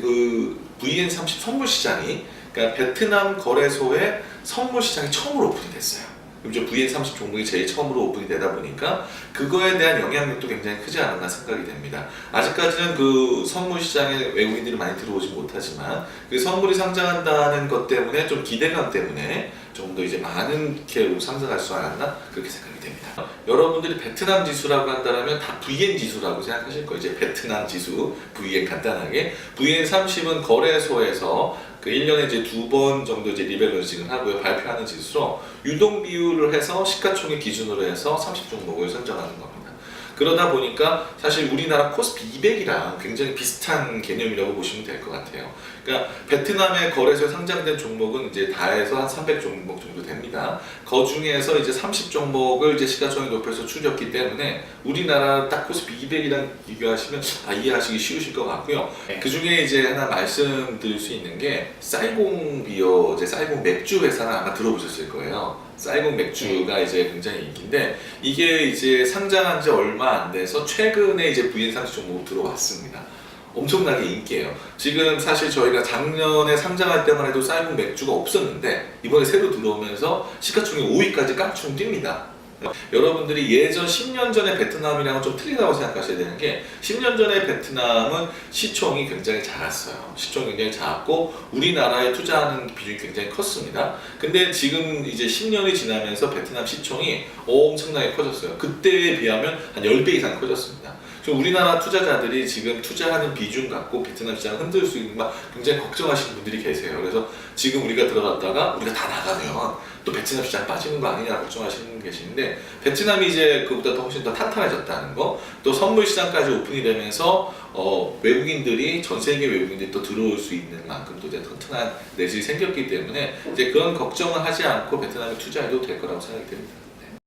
그 VN30 선물 시장이 그러니까 베트남 거래소의 선물 시장이 처음으로 오픈이 됐어요. 그럼 이제 VN30 종목이 제일 처음으로 오픈이 되다 보니까 그거에 대한 영향력도 굉장히 크지 않았나 생각이 됩니다. 아직까지는 그 선물 시장에 외국인들이 많이 들어오지 못하지만 그 선물이 상장한다는 것 때문에 좀 기대감 때문에 좀더 이제 많은 기회로 상승할 수 않았나 그렇게 생각이 됩니다. 여러분들이 베트남 지수라고 한다면 다 VN 지수라고 생각하실 거예요. 이제 베트남 지수 VN 간단하게 VN 30은 거래소에서 그 1년에 이제 두 번 정도 이제 리밸런싱을 하고요. 발표하는 지수로 유동 비율을 해서 시가총액 기준으로 해서 30 종목을 선정하는 겁니다. 그러다 보니까 사실 우리나라 코스피 200이랑 굉장히 비슷한 개념이라고 보시면 될 것 같아요. 그러니까 베트남의 거래소에 상장된 종목은 이제 다 해서 한 300 종목 정도 됩니다. 그 중에서 이제 30 종목을 이제 시가총액 높여서 추렸기 때문에 우리나라 딱 코스피 200이랑 비교하시면 아, 이해하시기 쉬우실 것 같고요. 네. 그 중에 이제 하나 말씀드릴 수 있는 게 쌀공 비어, 이제 쌀공 맥주 회사는 아마 들어보셨을 거예요. 쌀공 맥주가 이제 굉장히 인기인데 이게 이제 상장한 지 얼마 안 돼서 최근에 이제 VN30 종목 들어왔습니다. 엄청나게 인기예요. 지금 사실 저희가 작년에 상장할 때만 해도 쌀국 맥주가 없었는데 이번에 새로 들어오면서 시가총액 5위까지 깡총 뜁니다. 여러분들이 예전 10년 전의 베트남이랑은 좀 틀리다고 생각하셔야 되는 게 10년 전의 베트남은 시총이 굉장히 작았어요. 시총이 굉장히 작았고 우리나라에 투자하는 비중이 굉장히 컸습니다. 근데 지금 이제 10년이 지나면서 베트남 시총이 엄청나게 커졌어요. 그때에 비하면 한 10배 이상 커졌습니다. 우리나라 투자자들이 지금 투자하는 비중 갖고 베트남 시장을 흔들 수 있는 막 굉장히 걱정하시는 분들이 계세요. 그래서 지금 우리가 들어갔다가 우리가 다 나가면 또 베트남 시장 빠지는 거 아니냐 걱정하시는 분 계시는데 베트남이 이제 그보다 더 훨씬 더 탄탄해졌다는 거, 또 선물 시장까지 오픈이 되면서 어, 외국인들이 전 세계 외국인들이 또 들어올 수 있는 만큼 또 이제 튼튼한 내실이 생겼기 때문에 이제 그런 걱정을 하지 않고 베트남에 투자해도 될 거라고 생각이 됩니다.